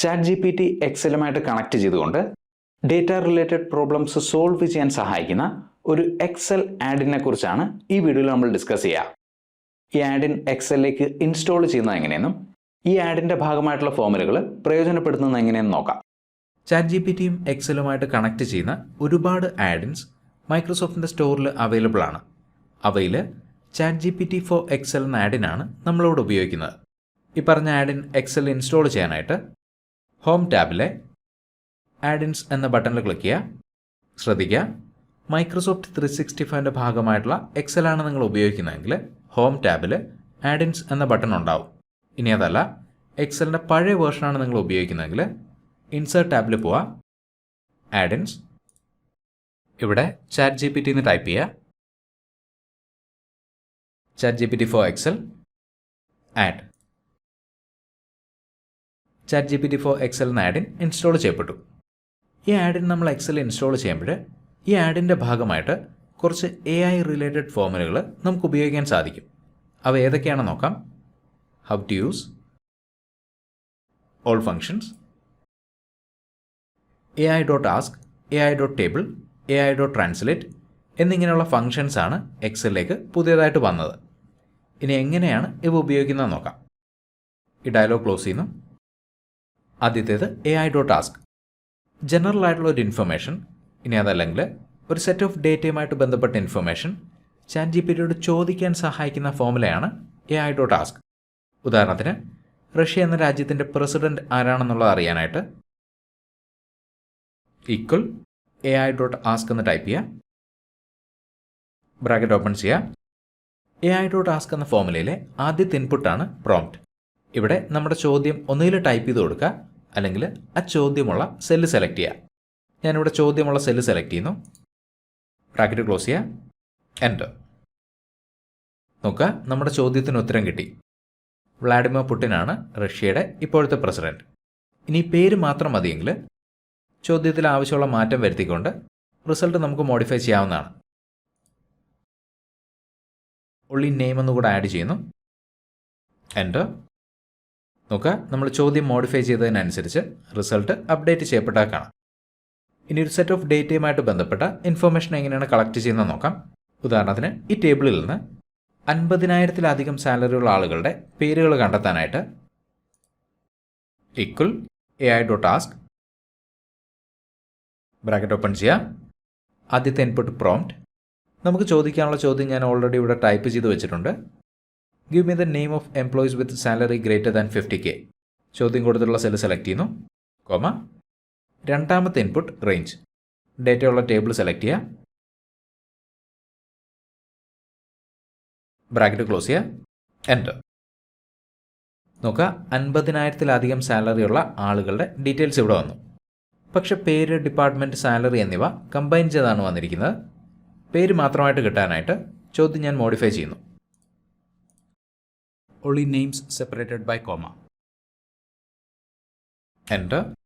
Chat G P T എക്സലുമായിട്ട് connect ചെയ്തുകൊണ്ട് data related problems solve ചെയ്യാൻ സഹായിക്കുന്ന ഒരു എക്സൽ ആഡിനെ കുറിച്ചാണ് ഈ വീഡിയോയിൽ നമ്മൾ ഡിസ്കസ് ചെയ്യുക ഈ ആഡിൻ എക്സലിലേക്ക് ഇൻസ്റ്റാൾ ചെയ്യുന്നത് എങ്ങനെയെന്നും ഈ ആഡിന്റെ ഭാഗമായിട്ടുള്ള ഫോമുലകൾ പ്രയോജനപ്പെടുത്തുന്നത് എങ്ങനെയെന്ന് നോക്കാം. ചാറ്റ് ജി പി ടിയും എക്സലുമായിട്ട് കണക്ട് ചെയ്യുന്ന ഒരുപാട് ആഡിൻസ് മൈക്രോസോഫ്റ്റിന്റെ സ്റ്റോറിൽ അവൈലബിൾ ആണ്. അവയിൽ chat G P T for Excel എന്ന ആഡിനാണ് നമ്മളിവിടെ ഉപയോഗിക്കുന്നത്. ഈ പറഞ്ഞ ആഡിൻ എക്സൽ ഇൻസ്റ്റാൾ ചെയ്യാനായിട്ട് ഹോം ടാബിലെ ആഡിൻസ് എന്ന ബട്ടണിൽ ക്ലിക്ക് ചെയ്യുക. ശ്രദ്ധിക്കുക. മൈക്രോസോഫ്റ്റ് ത്രീ സിക്സ്റ്റി ഫൈവിന്റെ ഭാഗമായിട്ടുള്ള എക്സലാണ് നിങ്ങൾ ഉപയോഗിക്കുന്നതെങ്കിൽ ഹോം ടാബിൽ ആഡിൻസ് എന്ന ബട്ടൺ ഉണ്ടാവും. ഇനി അതല്ല എക്സലിന്റെ പഴയ വേർഷനാണ് നിങ്ങൾ ഉപയോഗിക്കുന്നതെങ്കിൽ ഇൻസേർട്ട് ടാബിൽ പോവാം. ആഡിൻസ് ഇവിടെ ചാറ്റ് ജി പി ടി എന്ന് ടൈപ്പ് ചെയ്യുക. ChatGPT for Excel add ChatGPT for Excel എന്ന ആഡിൻ ഇൻസ്റ്റാൾ ചെയ്യപ്പെട്ടു. ഈ ആഡിൻ നമ്മൾ എക്സൽ ഇൻസ്റ്റാൾ ചെയ്യുമ്പോൾ ഈ ആഡിന്റെ ഭാഗമായിട്ട് കുറച്ച് എ ഐ റിലേറ്റഡ് ഫോമുലകൾ നമുക്ക് ഉപയോഗിക്കാൻ സാധിക്കും. അവ ഏതൊക്കെയാണെന്ന് നോക്കാം. How to use all functions A I dot ask A I dot table A I dot translate എന്നിങ്ങനെയുള്ള ഫങ്ഷൻസ് ആണ് എക്സലിലേക്ക് പുതിയതായിട്ട് വന്നത്. ഇനി എങ്ങനെയാണ് ഇവ ഉപയോഗിക്കുന്നത് നോക്കാം. ഈ ഡയലോഗ് ക്ലോസ് ചെയ്യുന്നു. ആദ്യത്തേത് A I dot ask general ആയിട്ടുള്ള ഒരു ഇൻഫർമേഷൻ ഇനി അതല്ലെങ്കിൽ ഒരു സെറ്റ് ഓഫ് ഡേറ്റയുമായിട്ട് ബന്ധപ്പെട്ട ഇൻഫർമേഷൻ ചാറ്റ് ജി പി ടിയോട് ചോദിക്കാൻ സഹായിക്കുന്ന ഫോമുലയാണ് എ ഐ ഡോട്ട് ആസ്ക് ഉദാഹരണത്തിന് റഷ്യ എന്ന രാജ്യത്തിന്റെ പ്രസിഡന്റ് ആരാണെന്നുള്ളത് അറിയാനായിട്ട് equal A I dot ask എന്ന് ടൈപ്പ് ചെയ്യുക. ബ്രാക്കറ്റ് ഓപ്പൺ ചെയ്യുക. എ ഐ ഡോട്ട് ആസ്ക് എന്ന ഫോമുലയിലെ ആദ്യത്തെ ഇൻപുട്ടാണ് പ്രോംപ്റ്റ് ഇവിടെ നമ്മുടെ ചോദ്യം ഒന്നുകിൽ ടൈപ്പ് ചെയ്ത് കൊടുക്കുക അല്ലെങ്കിൽ ആ ചോദ്യമുള്ള സെല്ല് സെലക്ട് ചെയ്യുക. ഞാനിവിടെ ചോദ്യമുള്ള സെല്ല് സെലക്ട് ചെയ്യുന്നു. ബ്രാക്കറ്റ് ക്ലോസ് ചെയ്യുക. എന്റർ നോക്കുക നമ്മുടെ ചോദ്യത്തിന് ഉത്തരം കിട്ടി. വ്ളാഡിമിർ പുട്ടിനാണ് റഷ്യയുടെ ഇപ്പോഴത്തെ പ്രസിഡന്റ് ഇനി പേര് മാത്രം മതിയെങ്കിൽ ചോദ്യത്തിൽ ആവശ്യമുള്ള മാറ്റം വരുത്തിക്കൊണ്ട് റിസൾട്ട് നമുക്ക് മോഡിഫൈ ചെയ്യാവുന്നതാണ്. ഉള്ളി നെയിം എന്നുകൂടെ ആഡ് ചെയ്യുന്നു. എന്റർ നോക്കുക. നമ്മൾ ചോദ്യം മോഡിഫൈ ചെയ്തതിനനുസരിച്ച് റിസൾട്ട് അപ്ഡേറ്റ് ചെയ്യപ്പെട്ടാൽ കാണാം. ഇനി ഒരു സെറ്റ് ഓഫ് ഡേറ്റയുമായിട്ട് ബന്ധപ്പെട്ട ഇൻഫർമേഷൻ എങ്ങനെയാണ് കളക്ട് ചെയ്യുന്നത് നോക്കാം. ഉദാഹരണത്തിന് ഈ ടേബിളിൽ നിന്ന് അൻപതിനായിരത്തിലധികം സാലറിയുള്ള ആളുകളുടെ പേരുകൾ കണ്ടെത്താനായിട്ട് equal A I dot ask bracket open ചെയ്യാം. ആദ്യത്തെ ഇൻപുട്ട് പ്രോംപ്റ്റ് നമുക്ക് ചോദിക്കാനുള്ള ചോദ്യം ഞാൻ ഓൾറെഡി ഇവിടെ ടൈപ്പ് ചെയ്ത് വെച്ചിട്ടുണ്ട്. Give me the name of employees with salary greater than fifty K ചോദ്യം കൊടുത്തിട്ടുള്ള സെൽ സെലക്ട് ചെയ്യുന്നു. കോമ. രണ്ടാമത്തെ ഇൻപുട്ട് റേഞ്ച് ഡേറ്റയുള്ള ടേബിൾ സെലക്ട് ചെയ്യുക. ബ്രാക്കറ്റ് ക്ലോസ് ചെയ്യുക. എന്റർ നോക്കുക അൻപതിനായിരത്തിലധികം സാലറിയുള്ള ആളുകളുടെ ഡീറ്റെയിൽസ് ഇവിടെ വന്നു. പക്ഷെ പേര് ഡിപ്പാർട്ട്മെന്റ് സാലറി എന്നിവ കമ്പൈൻ ചെയ്താണ് വന്നിരിക്കുന്നത്. പേര് മാത്രമായിട്ട് കിട്ടാനായിട്ട് ചോദ്യം ഞാൻ മോഡിഫൈ ചെയ്യുന്നു. Only names separated by comma. Enter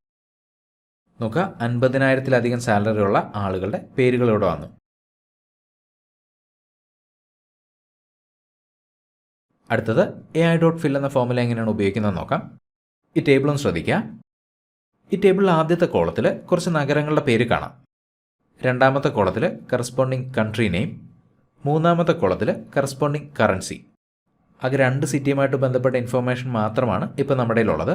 നോക്കുക അൻപതിനായിരത്തിലധികം സാലറി ഉള്ള ആളുകളുടെ പേരുകൾ ഇവിടെ വന്നു. അടുത്തത് എ ഐ ഡോട്ട് ഫിൽ എന്ന ഫോമുല എങ്ങനെയാണ് ഉപയോഗിക്കുന്നത് നോക്കാം. ഈ ടേബിളും ശ്രദ്ധിക്കുക. ഈ ടേബിളിൽ ആദ്യത്തെ കോളത്തിൽ കുറച്ച് നഗരങ്ങളുടെ പേര് കാണാം. രണ്ടാമത്തെ കോളത്തിൽ കറസ്പോണ്ടിങ് കൺട്രി നെയിം മൂന്നാമത്തെ കോളത്തിൽ കറസ്പോണ്ടിങ് കറൻസി ആകെ രണ്ട് സിറ്റിയുമായിട്ട് ബന്ധപ്പെട്ട ഇൻഫർമേഷൻ മാത്രമാണ് ഇപ്പോൾ നമ്മുടെ കയ്യിലുള്ളത്.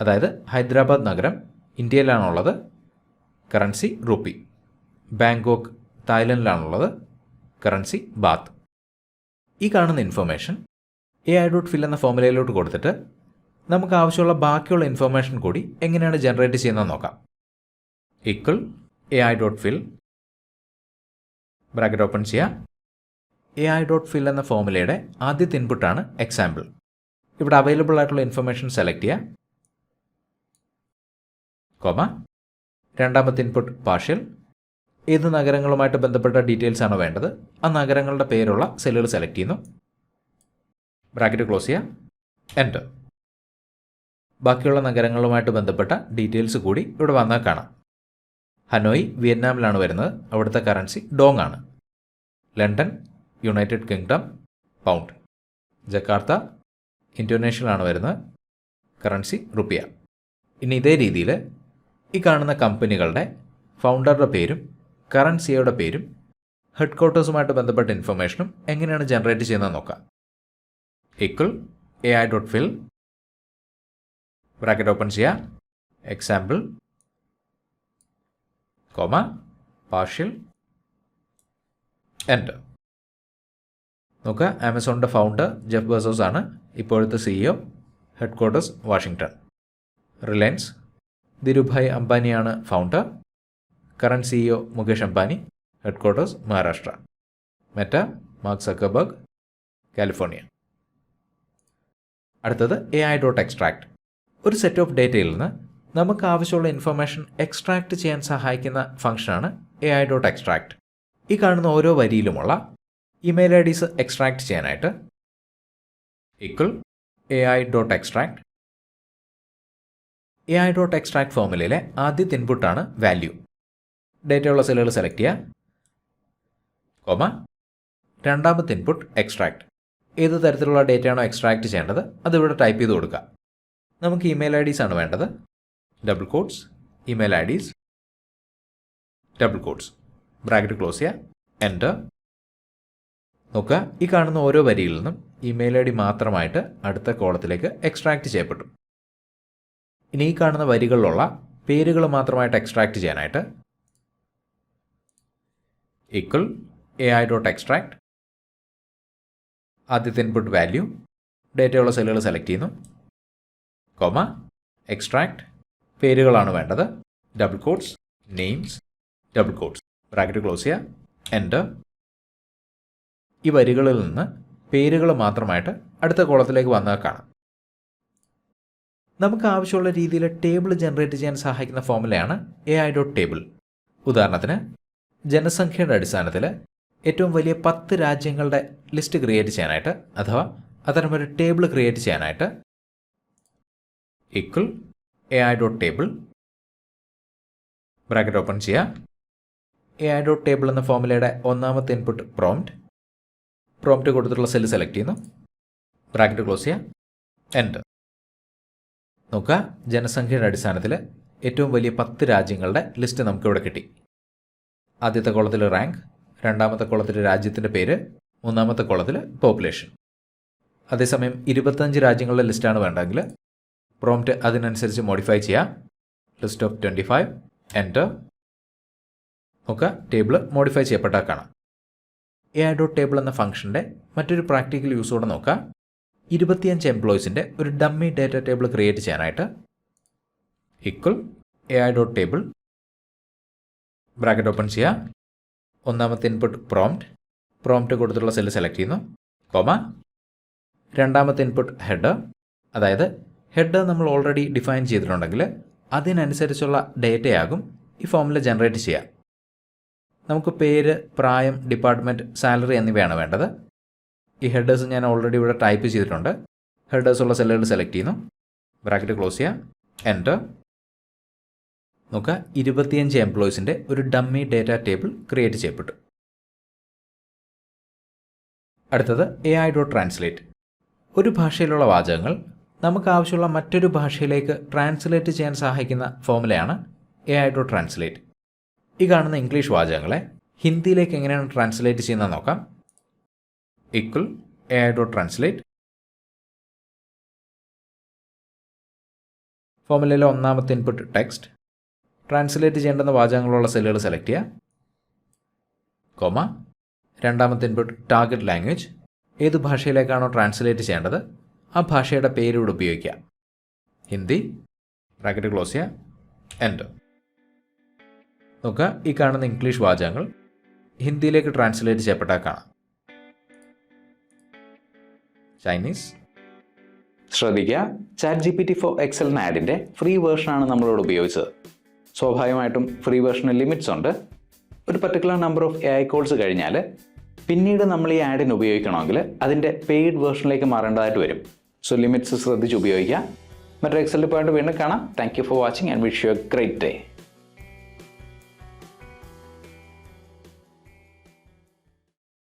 അതായത് ഹൈദരാബാദ് നഗരം ഇന്ത്യയിലാണുള്ളത് കറൻസി റുപ്പി ബാങ്കോക്ക് തായ്ലൻഡിലാണുള്ളത് കറൻസി ബാത്ത് ഈ കാണുന്ന information A I dot fill എന്ന ഫോമുലയിലോട്ട് കൊടുത്തിട്ട് നമുക്ക് ആവശ്യമുള്ള ബാക്കിയുള്ള ഇൻഫർമേഷൻ കൂടി എങ്ങനെയാണ് ജനറേറ്റ് ചെയ്യുന്നത് നോക്കാം. Equal A I dot fill bracket open ചെയ്യുക എ ഐ ഡോട്ട് ഫിൽ എന്ന ഫോമുലയുടെ ആദ്യത്തെ ഇൻപുട്ടാണ് എക്സാമ്പിൾ ഇവിടെ അവൈലബിൾ ആയിട്ടുള്ള ഇൻഫർമേഷൻ സെലക്ട് ചെയ്യുക. കോമ. രണ്ടാമത്തെ ഇൻപുട്ട് പാർഷ്യൽ ഏത് നഗരങ്ങളുമായിട്ട് ബന്ധപ്പെട്ട ഡീറ്റെയിൽസ് ആണോ വേണ്ടത്? ആ നഗരങ്ങളുടെ പേരുള്ള സെല്ലുകൾ സെലക്ട് ചെയ്യുന്നു. ബ്രാക്കറ്റ് ക്ലോസ് ചെയ്യുക. എന്റർ ബാക്കിയുള്ള നഗരങ്ങളുമായിട്ട് ബന്ധപ്പെട്ട ഡീറ്റെയിൽസ് കൂടി ഇവിടെ വന്നാൽ കാണാം. ഹനോയ് വിയറ്റ്നാമിലാണ് വരുന്നത്. അവിടുത്തെ കറൻസി ഡോങ് ആണ്. London United Kingdom pound Jakarta ആണ് വരുന്നത്. കറൻസി റുപ്പിയ ഇനി ഇതേ രീതിയിൽ ഈ കാണുന്ന കമ്പനികളുടെ ഫൗണ്ടറുടെ പേരും കറൻസിയുടെ പേരും ഹെഡ് ക്വാർട്ടേഴ്സുമായിട്ട് ബന്ധപ്പെട്ട ഇൻഫർമേഷനും എങ്ങനെയാണ് ജനറേറ്റ് ചെയ്യുന്നത് നോക്കാം. Equal A I dot fill bracket open ചെയ്യുക എക്സാമ്പിൾ കോമ പാർഷ്യൽ എന്റർ നോക്കുക ആമസോണിന്റെ ഫൗണ്ടർ ജെഫ് ബസോസ് ആണ് ഇപ്പോഴത്തെ CEO headquarters Washington Reliance Dhirubhai അംബാനിയാണ് founder current CEO Mukesh Ambani headquarters Maharashtra Meta Mark Zuckerberg California അടുത്തത് A I dot extract ഒരു set of ഡേറ്റയിൽ നിന്ന് നമുക്ക് ആവശ്യമുള്ള ഇൻഫർമേഷൻ എക്സ്ട്രാക്ട് ചെയ്യാൻ സഹായിക്കുന്ന ഫംഗ്ഷനാണ് എ ഐ ഡോട്ട് എക്സ്ട്രാക്ട് ഈ കാണുന്ന ഓരോ വരിയിലുമുള്ള ഇമെയിൽ ഐ ഡീസ് എക്സ്ട്രാക്ട് ചെയ്യാനായിട്ട് equal A I dot extract A I dot extract ഫോമുലയിലെ ആദ്യത്തെ ഇൻപുട്ടാണ് വാല്യൂ ഡേറ്റയുള്ള സെല്ലുകൾ സെലക്ട് ചെയ്യുക. കോമ. രണ്ടാമത്തെ ഇൻപുട്ട് എക്സ്ട്രാക്ട് ഏത് തരത്തിലുള്ള ഡേറ്റയാണോ എക്സ്ട്രാക്ട് ചെയ്യേണ്ടത് അത് ഇവിടെ ടൈപ്പ് ചെയ്ത് കൊടുക്കുക. നമുക്ക് ഇമെയിൽ ഐ ആണ് വേണ്ടത്. Double quotes email IDs double quotes bracket close ചെയ്യുക. എന്റർ നോക്കുക. ഈ കാണുന്ന ഓരോ വരിയിൽ നിന്നും ഇമെയിൽ ഐ ഡി മാത്രമായിട്ട് അടുത്ത കോളത്തിലേക്ക് എക്സ്ട്രാക്റ്റ് ചെയ്യപ്പെട്ടു. ഇനി ഈ കാണുന്ന വരികളിലുള്ള പേരുകൾ മാത്രമായിട്ട് എക്സ്ട്രാക്റ്റ് ചെയ്യാനായിട്ട് equal A I dot extract ആദ്യത്തെ ഇൻപുട്ട് വാല്യൂ ഡേറ്റയുള്ള സെല്ലുകൾ സെലക്ട് ചെയ്യുന്നു. കോമ എക്സ്ട്രാക്ട് പേരുകളാണ് വേണ്ടത്. Double quotes names double quotes bracket close ചെയ്യുക. എന്റർ ഈ വരികളിൽ നിന്ന് പേരുകൾ മാത്രമായിട്ട് അടുത്ത കോളത്തിലേക്ക് വന്നാൽ കാണാം. നമുക്ക് ആവശ്യമുള്ള രീതിയിൽ ടേബിൾ ജനറേറ്റ് ചെയ്യാൻ സഹായിക്കുന്ന ഫോമുലയാണ് എ ഐ ഡോട്ട് ടേബിൾ ഉദാഹരണത്തിന് ജനസംഖ്യയുടെ അടിസ്ഥാനത്തിൽ ഏറ്റവും വലിയ പത്ത് രാജ്യങ്ങളുടെ ലിസ്റ്റ് ക്രിയേറ്റ് ചെയ്യാനായിട്ട് അഥവാ അത്തരമൊരു ടേബിൾ ക്രിയേറ്റ് ചെയ്യാനായിട്ട് equal A I dot table bracket open ചെയ്യുക. എ ഐ ഡോട്ട് ടേബിൾ എന്ന ഫോമുലയുടെ ഒന്നാമത്തെ ഇൻപുട്ട് പ്രോംപ്റ്റ് പ്രോംപ്റ്റ് കൊടുത്തിട്ടുള്ള സെല്ല് സെലക്ട് ചെയ്യുന്നു. ബ്രാക്കറ്റ് ക്ലോസ് ചെയ്യുക എന്റർ നോക്കുക ജനസംഖ്യയുടെ അടിസ്ഥാനത്തിൽ ഏറ്റവും വലിയ പത്ത് രാജ്യങ്ങളുടെ ലിസ്റ്റ് നമുക്കിവിടെ കിട്ടി. ആദ്യത്തെ കോളത്തിൽ റാങ്ക് രണ്ടാമത്തെ കോളത്തിൽ രാജ്യത്തിന്റെ പേര് മൂന്നാമത്തെ കോളത്തിൽ പോപ്പുലേഷൻ അതേസമയം ഇരുപത്തഞ്ച് രാജ്യങ്ങളുടെ ലിസ്റ്റാണ് വേണ്ടതെങ്കിൽ പ്രോംപ്റ്റ് അതിനനുസരിച്ച് മോഡിഫൈ ചെയ്യാം. List of twenty five enter നോക്കുക ടേബിൾ മോഡിഫൈ ചെയ്യപ്പെട്ടാൽ കാണാം. എ ഐ ഡോട്ട് ടേബിൾ എന്ന ഫംഗ്ഷന്റെ മറ്റൊരു പ്രാക്ടിക്കൽ യൂസോടെ നോക്കാം. ഇരുപത്തിയഞ്ച് എംപ്ലോയീസിന്റെ ഒരു ഡമ്മി ഡേറ്റ ടേബിൾ ക്രിയേറ്റ് ചെയ്യാനായിട്ട് equal A I dot table bracket open ചെയ്യുക ഒന്നാമത്തെ ഇൻപുട്ട് പ്രോംപ്റ്റ് പ്രോംപ്റ്റ് കൊടുത്തുള്ള സെല്ല് സെലക്ട് ചെയ്യുന്നു. കോമ രണ്ടാമത്തെ ഇൻപുട്ട് ഹെഡ് അതായത് ഹെഡ് നമ്മൾ ഓൾറെഡി ഡിഫൈൻ ചെയ്തിട്ടുണ്ടെങ്കിൽ അതിനനുസരിച്ചുള്ള ഡേറ്റയാകും ഈ ഫോമിൽ ജനറേറ്റ് ചെയ്യുക നമുക്ക് പേര് പ്രായം ഡിപ്പാർട്ട്മെന്റ് സാലറി എന്നിവയാണ് വേണ്ടത്. ഈ ഹെഡേഴ്സ് ഞാൻ ഓൾറെഡി ഇവിടെ ടൈപ്പ് ചെയ്തിട്ടുണ്ട്. ഹെഡേഴ്സ് ഉള്ള സെല്ലുകൾ സെലക്ട് ചെയ്യുന്നു. ബ്രാക്കറ്റ് ക്ലോസ് ചെയ്യുക. എന്റർ നോക്കുക ഇരുപത്തിയഞ്ച് എംപ്ലോയീസിന്റെ ഒരു ഡമ്മി ഡേറ്റ ടേബിൾ ക്രിയേറ്റ് ചെയ്യപ്പെട്ടു. അടുത്തത് എ ഐ ഡോട്ട് ട്രാൻസ്ലേറ്റ് ഒരു ഭാഷയിലുള്ള വാചകങ്ങൾ നമുക്ക് ആവശ്യമുള്ള മറ്റൊരു ഭാഷയിലേക്ക് ട്രാൻസ്ലേറ്റ് ചെയ്യാൻ സഹായിക്കുന്ന ഫോമുലയാണ് എ ഐ ഡോട്ട് ട്രാൻസ്ലേറ്റ് ഈ കാണുന്ന ഇംഗ്ലീഷ് വാചകങ്ങളെ ഹിന്ദിയിലേക്ക് എങ്ങനെയാണ് ട്രാൻസ്ലേറ്റ് ചെയ്യുന്നത് നോക്കാം. ഇക്വൽ എ ഡോട്ട് ട്രാൻസ്ലേറ്റ് ഫോമിലയിലെ ഒന്നാമത്തെ ഇൻപുട്ട് ടെക്സ്റ്റ് ട്രാൻസ്ലേറ്റ് ചെയ്യേണ്ടുന്ന വാചകങ്ങളുള്ള സെല്ലുകൾ സെലക്ട് ചെയ്യുക. കോമ. രണ്ടാമത്തെ ഇൻപുട്ട് ടാർഗറ്റ് ലാംഗ്വേജ് ഏത് ഭാഷയിലേക്കാണോ ട്രാൻസ്ലേറ്റ് ചെയ്യേണ്ടത് ആ ഭാഷയുടെ പേരിവിടെ ഉപയോഗിക്കുക. ഹിന്ദി. ബ്രാക്കറ്റ് ക്ലോസ് ചെയ്യുക. എന്റർ നോക്കുക ഈ കാണുന്ന ഇംഗ്ലീഷ് വാചകങ്ങൾ ഹിന്ദിയിലേക്ക് ട്രാൻസ്ലേറ്റ് ചെയ്യപ്പെട്ടാൽ കാണാം. ചൈനീസ് ശ്രദ്ധിക്കുക. Chat G P T for Excel എന്ന ആഡിന്റെ ഫ്രീ വേർഷനാണ് നമ്മളിവിടെ ഉപയോഗിച്ചത്. സ്വാഭാവികമായിട്ടും ഫ്രീ വേർഷന് ലിമിറ്റ്സ് ഉണ്ട്. ഒരു particular number of A I calls കഴിഞ്ഞാൽ പിന്നീട് നമ്മൾ ഈ ആഡിന് ഉപയോഗിക്കണമെങ്കിൽ അതിന്റെ പെയ്ഡ് വേർഷനിലേക്ക് മാറേണ്ടതായിട്ട് വരും. സോ ലിമിറ്റ്സ് ശ്രദ്ധിച്ച് ഉപയോഗിക്കുക. മറ്റൊരു എക്സൽ പോയിട്ട് വീണ്ടും കാണാം. Thank you for watching and wish you a great day